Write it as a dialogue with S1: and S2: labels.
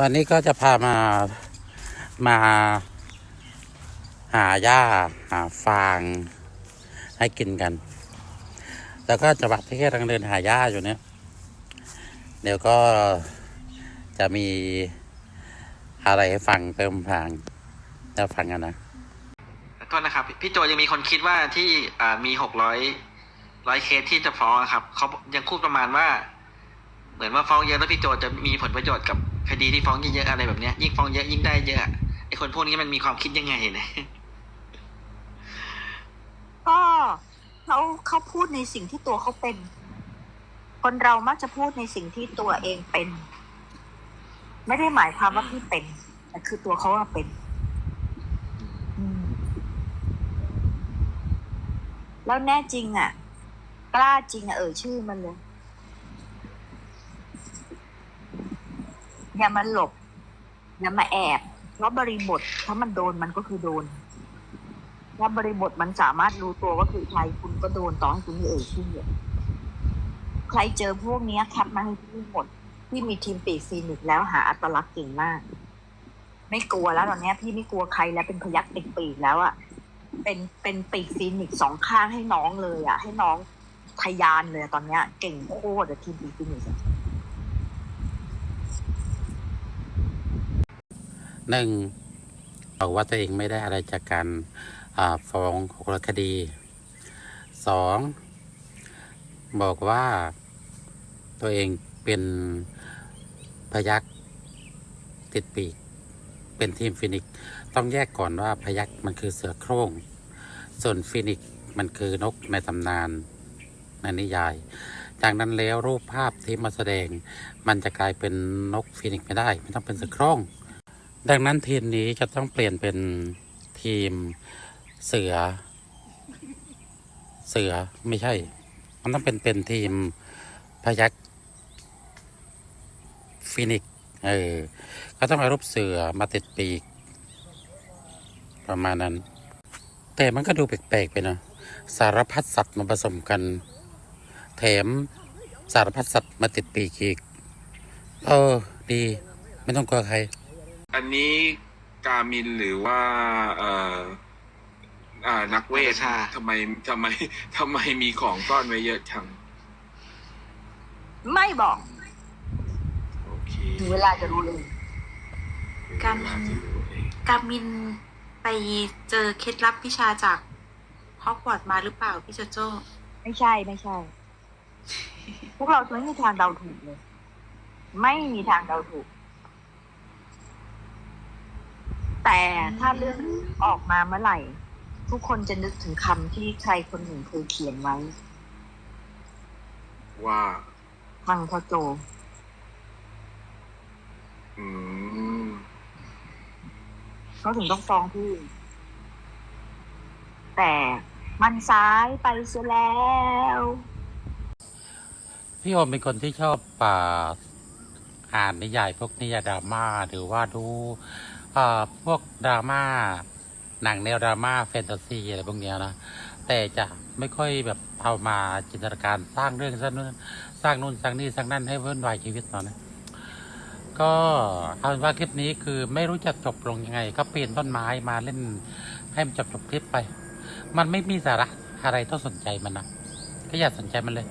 S1: วันนี้ก็จะพามามาหาหญ้าหาฟางให้กินกัน แล้วก็จะบัดที่แค่กำลังเดินหาหญ้าอยู่เนี่ยเดี๋ยวก็จะมีอะไรให้ฟังเติมพลางแล้วฟังกันนะ
S2: โทษนะครับ พี่โจยังมีคนคิดว่าที่มีหกร้อยร้อยเคสที่จะฟ้องอะครับเขายังพูดประมาณว่า เหมือนว่าฟ้องเยอะแล้วพี่โจจะมีผลประโยชน์กับคดีที่ฟ้องเยอะๆอะไรแบบเนี้ยยิ่งฟ้องเยอะยิ่งได้เยอะไอ้คนพวกนี้มันมีความคิดยังไงเนี่ย
S3: ก็เขาเขาพูดในสิ่งที่ตัวเขาเป็น คนเรามักจะพูดในสิ่งที่ตัวเองเป็น ไม่ได้หมายความว่าพี่เป็นแต่คือตัวเขาว่าเป็นแล้วแน่จริงอะ กล้าจริงอะเออชื่อมันเลย อย่ามาหลบ อย่ามาแอบ เพราะบริบทถ้ามันโดนมันก็คือโดน ถ้าบริบทมันสามารถรู้ตัวว่าคือใครคุณก็โดนต่อให้คุณไม่เอ่ยชื่อใครเจอพวกเนี้ยแคปมาให้พี่หมดพี่มีทีมปีกฟีนิกแล้วหาอัตลักษณ์เก่งมาก ไม่กลัวแล้วตอนนี้พี่ไม่กลัวใครแล้วเป็นพยักติดปีกแล้วอะเป็นเป็นปีกฟีนิกสองข้างให้น้องเลยอะให้น้องทะยานเลยตอนเนี้ย เก่งโคตรทีมปีกฟีนิกซ์อะ
S1: หนึ่งบอกว่าตัวเองไม่ได้อะไรจากการฟ้องหกรคดีสองบอกว่าตัวเองเป็นพยักติดปีก เป็นทีมฟินิกต้องแยกก่อนว่าพยักมันคือเสือโคร่ง ส่วนฟินิกมันคือนกในตำนานในนิยาย จากนั้นแล้วรูปภาพที่มาแสดง มันจะกลายเป็นนกฟินิกไม่ได้ไม่ต้องเป็นเสือโคร่ง ดังนั้นทีมนี้จะต้องเปลี่ยนเป็นทีมเสือ เสือไม่ใช่ มันต้องเป็นเป็นทีมพยักฟินิกซ์เออก็ต้องเอารูปเสือมาติดปีก ประมาณนั้น แต่มันก็ดูแปลกๆไปนะสารพัดสัตว์มาผสมกัน แถมสารพัดสัตว์มาติดปีกอีก เออ ดี ไม่ต้องกลัวใคร
S4: อันนี้กามินหรือว่า เอ่ออ่านักเวท
S2: นักวิชา
S4: ทำไมทำไมทำไมมีของซ่อนไว้เยอะจัง
S3: ไม่บอก
S4: โอเค
S3: ถึงเวลาจะรู้เลย
S5: กามิน กามินไปเจอเคล็ดลับวิชาจากฮอกวอตส์มาหรือเปล่าพี่โจโจ้
S3: ไม่ใช่ไม่ใช่ พวกเราจะไม่มีทางเดาถูกเลย ไม่มีทางเดาถูก แต่ถ้าเรื่องออกมาเมื่อไหร่ ทุกคนจะนึกถึงคำที่ใครคนหนึ่งเคยเขียนไว้
S4: ว่า
S3: ฟังพ่อโจ
S4: อืม
S3: เขาถึงต้องฟ้องพี่ แต่มันซ้ายไปเสียแล้ว
S1: พี่โอมเป็นคนที่ชอบป่าอ่านนิยายพวกนิยายดราม่าหรือว่าดู อ่าพวกดราม่าหนังแนวดราม่าแฟนตาซีอะไรพวกเนี้ยนะแต่จะไม่ค่อยแบบเอามาจินตนาการสร้างเรื่องสร้างนู่นสร้างนู่นสร้างนี่สร้างนั่นให้เวุ่นวายชีวิตเรานะก็เอาเป็นว่าคลิปนี้คือไม่รู้จะจบลงยังไง ก็เปลี่ยนต้นไม้มาเล่นให้มันจบจบคลิปไป มันไม่มีสาระอะไรต้องสนใจมันนะก็อย่าสนใจมันเลย